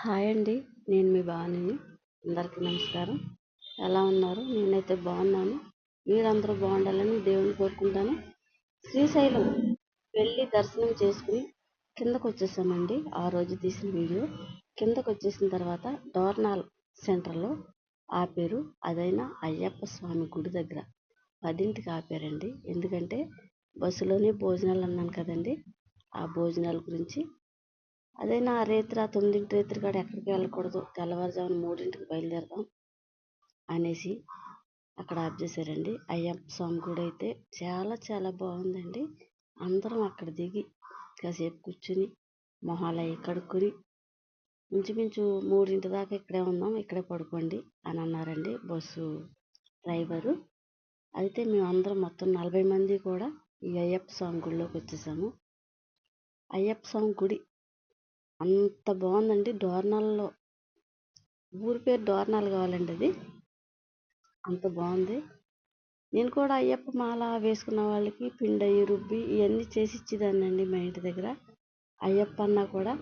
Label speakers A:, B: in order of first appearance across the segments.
A: Hi అండి. నేను మీ బాణిని అందరికీ నమస్కారం. ఎలా ఉన్నారు? నేనైతే బాగున్నాను. మీరందరూ బాగుండాలని దేవుని కోరుకుంటాను. శ్రీశైలం వెళ్ళి దర్శనం చేసుకుని కిందకు వచ్చేసామండి ఆ రోజు తీసిన వీడియో. కిందకు వచ్చేసిన తర్వాత డోర్నాల్ సెంటర్లో ఆపారు. అదైనా అయ్యప్ప స్వామి గుడి దగ్గర. పదింటికి ఆపారండి. ఎందుకంటే బస్సులోనే భోజనాలు అన్నాను కదండి. ఆ భోజనాల గురించి అదైనా రేత్రి తొమ్మిదింటి రేత్రి కాడ ఎక్కడికి వెళ్ళకూడదు. తెల్లవారుజామున మూడింటికి బయలుదేరదాం అనేసి అక్కడ ఆఫ్ చేశారండి. అయ్యప్ప స్వామి గుడి అయితే చాలా చాలా బాగుందండి. అందరం అక్కడ దిగి కాసేపు కూర్చుని మొహాలు అవి కడుక్కొని ఇంచుమించు మూడింటి దాకా ఇక్కడే ఉన్నాం. ఇక్కడే పడుకోండి అని అన్నారండి బస్సు డ్రైవరు. అయితే మేము అందరం మొత్తం నలభై మంది కూడా ఈ అయ్యప్ప స్వామి గుడిలోకి వచ్చేసాము. అయ్యప్ప స్వామి గుడి అంత బాగుందండి. డోర్నాల్లో ఊరి పేరు డోర్నాల్ కావాలండి అది. అంత బాగుంది. నేను కూడా అయ్యప్ప మాల వేసుకున్న వాళ్ళకి పిండి అయ్యి రుబ్బి ఇవన్నీ చేసి ఇచ్చేదాన్ని అండి మా ఇంటి దగ్గర. అయ్యప్ప అన్న కూడా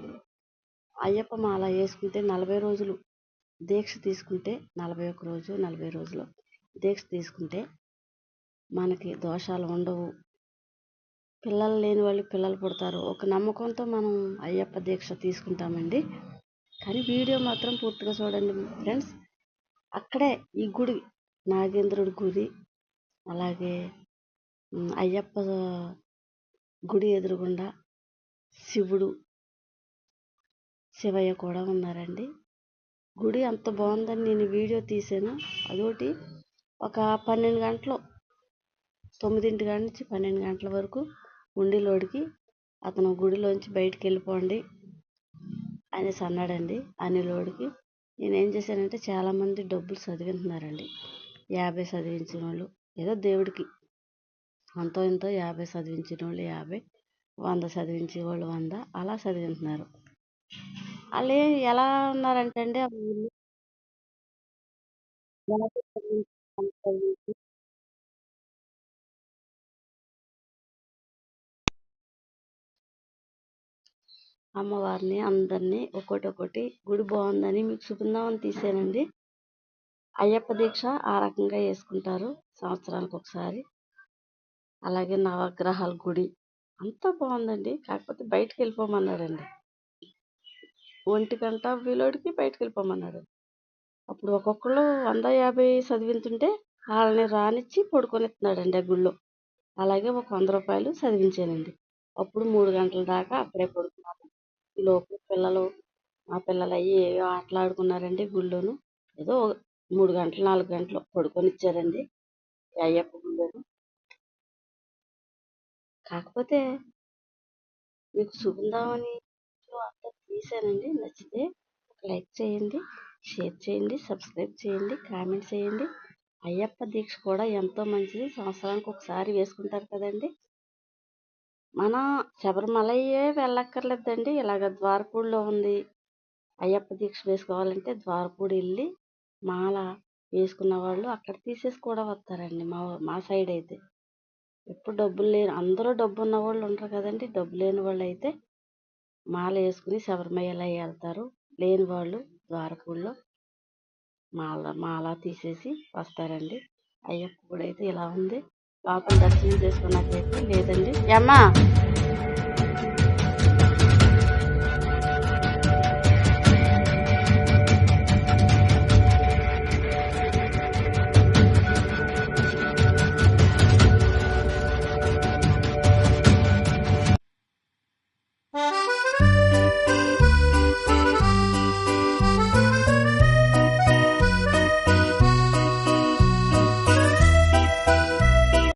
A: అయ్యప్ప మాల వేసుకుంటే నలభై రోజులు దీక్ష తీసుకుంటే నలభై ఒక్క రోజు నలభై రోజులు దీక్ష తీసుకుంటే మనకి దోషాలు ఉండవు. పిల్లలు లేని వాళ్ళు పిల్లలు పుడతారు. ఒక నమ్మకంతో మనం అయ్యప్ప దీక్ష తీసుకుంటామండి. కానీ వీడియో మాత్రం పూర్తిగా చూడండి ఫ్రెండ్స్. అక్కడే ఈ గుడి నాగేంద్రుడి గుడి అలాగే అయ్యప్ప గుడి ఎదురుగుండా శివుడు శివయ్య కూడా ఉన్నారండి. గుడి అంత బాగుందని నేను వీడియో తీసాను. అదొకటి ఒక పన్నెండు గంటలు తొమ్మిదింటి కాడ నుంచి పన్నెండు గంటల వరకు ఉండిలోడికి అతను గుడిలోంచి బయటికి వెళ్ళిపోండి అనేసి అన్నాడండి. అనిలోడికి నేనేం చేశానంటే చాలామంది డబ్బులు చదివింటున్నారండి యాభై చదివించిన వాళ్ళు ఏదో దేవుడికి అంతో ఇంతో యాభై చదివించిన వాళ్ళు యాభై వంద చదివించే వాళ్ళు వంద అలా చదివింటున్నారు వాళ్ళు ఎలా ఉన్నారంటే అండి అమ్మవారిని అందరినీ ఒక్కొక్కటి గుడి బాగుందని మీకు చూపిందామని తీసానండి అయ్యప్ప దీక్ష ఆ రకంగా వేసుకుంటారు సంవత్సరానికి ఒకసారి. అలాగే నవగ్రహాల గుడి అంతా బాగుందండి. కాకపోతే బయటకు వెళ్ళిపోమన్నాడండి ఒంటి గంట వీలోడికి బయటకు వెళ్ళిపోమన్నాడు. అప్పుడు ఒక్కొక్కళ్ళు వంద యాభై చదివింతుంటే వాళ్ళని రానిచ్చి పడుకొనిస్తున్నాడండి ఆ గుళ్ళో. అలాగే ఒక వంద రూపాయలు చదివించానండి. అప్పుడు మూడు గంటల దాకా అక్కడే పడుకున్నాను. లోపు పిల్లలు మా పిల్లలు అవి ఏవో ఆటలు ఆడుకున్నారండి గుళ్ళోను. ఏదో మూడు గంటలు నాలుగు గంటలు పడుకొని ఇచ్చారండి అయ్యప్ప గుళ్ళోను. కాకపోతే మీకు చూపిందామని అంతా తీసానండి. నచ్చితే ఒక లైక్ చేయండి షేర్ చేయండి సబ్స్క్రైబ్ చేయండి కామెంట్ చేయండి. అయ్యప్ప దీక్ష కూడా ఎంతో మంచిది. సంవత్సరానికి ఒకసారి వేసుకుంటారు కదండి. మన శబరిమలయే వెళ్ళక్కర్లేదండి. ఇలాగ ద్వారపూడిలో ఉంది. అయ్యప్ప దీక్ష వేసుకోవాలంటే ద్వారపూడి వెళ్ళి మాల వేసుకున్న వాళ్ళు అక్కడ తీసేసి కూడా వస్తారండి మా మా సైడ్ అయితే. ఎప్పుడు డబ్బులు లేని అందరూ డబ్బు ఉన్న వాళ్ళు ఉంటారు కదండి. డబ్బు లేని వాళ్ళు అయితే మాల వేసుకుని శబరిమల వెళ్తారు. లేని వాళ్ళు ద్వారపూడిలో మాల మాల తీసేసి వస్తారండి. అయ్యప్ప గుడి అయితే ఇలా ఉంది. లోపల దర్శనం చేసుకున్నట్లయితే లేదండి. అమ్మా